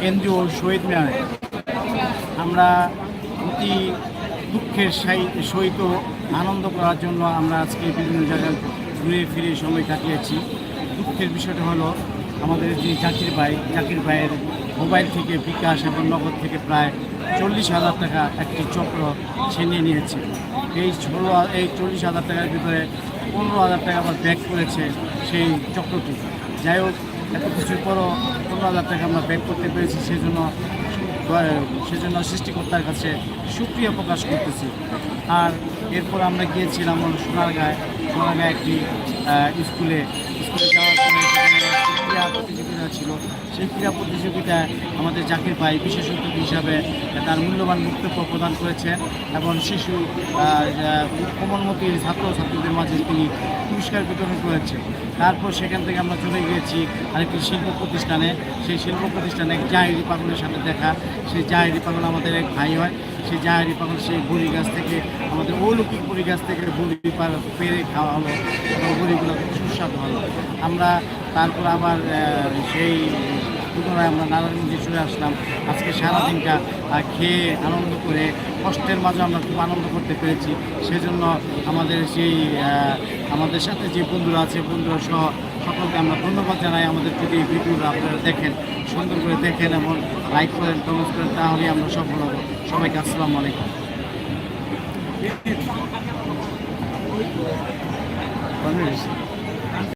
কেন্দ্রীয় শহীদ মিনারে আমরা অতি দুঃখের সাহি- সহিত আনন্দ করার জন্য আমরা আজকে বিভিন্ন জায়গায় ঘুরে ফিরে সময় কাটিয়েছি। দুঃখের বিষয়টা হলো, আমাদের যে জাকির ভাই, জাকির ভাইয়ের মোবাইল থেকে বিকাশ এবং নগদ থেকে প্রায় চল্লিশ হাজার টাকা একটি চক্র ছিনিয়ে নিয়েছে। এই ষোলো এই চল্লিশ হাজার টাকার ভিতরে পনেরো হাজার টাকা আবার ব্যাক করেছে সেই চক্রটি। যাই হোক এত কিছুর পরও পনেরো আমরা ব্যাক করতে পেরেছি সেজন্য সেজন্য সৃষ্টিকর্তার কাছে সুক্রিয়া প্রকাশ করতেছি। আর এরপর আমরা গিয়েছিলাম সোনারগাঁয়। সোনারগাঁয় একটি স্কুলে স্কুলে যাওয়ার ক্রীড়া প্রতিযোগিতা ছিল। সেই ক্রীড়া প্রতিযোগিতায় আমাদের জাকির ভাই বিশেষ অতিথি হিসাবে তার মূল্যবান বক্তব্য প্রদান করেছেন এবং শিশু আহ, আহ, ছাত্র ছাত্রীদের মাঝে তিনি পুরস্কার বিতরণ করেছে। তারপর সেখান থেকে আমরা চলে গিয়েছি আরেকটি শিল্প প্রতিষ্ঠানে। সেই শিল্প প্রতিষ্ঠানে এক জাহেরি পাগলের সাথে দেখা। সেই জাহেরি পাগল আমাদের এক ভাই হয়। সেই জাহেরি পাগল সেই বুড়ি গাছ থেকে, আমাদের অলৌকিক বুড়ি গাছ থেকে বুড়ি পার- খাওয়া হলো এবং বুড়িগুলো খুব সুস্বাদু হলো। আমরা তারপর আবার সেই পুনরায় আমরা নারায়ণগঞ্জে চলে আসলাম। আজকে সারাদিনটা খেয়ে আনন্দ করে, কষ্টের মাঝে আমরা খুব আনন্দ করতে পেরেছি। সেজন্য আমাদের সেই আমাদের সাথে যে বন্ধুরা আছে, বন্ধুরা সহ সকলকে আমরা ধন্যবাদ জানাই। আমাদের যদি এই ভিডিওটা আপনারা দেখেন, সুন্দর করে দেখেন এবং লাইক করেন কমেন্ট করেন, তাহলে আমরা সফল হব। সবাইকে আসসালামু আলাইকুম। One minute.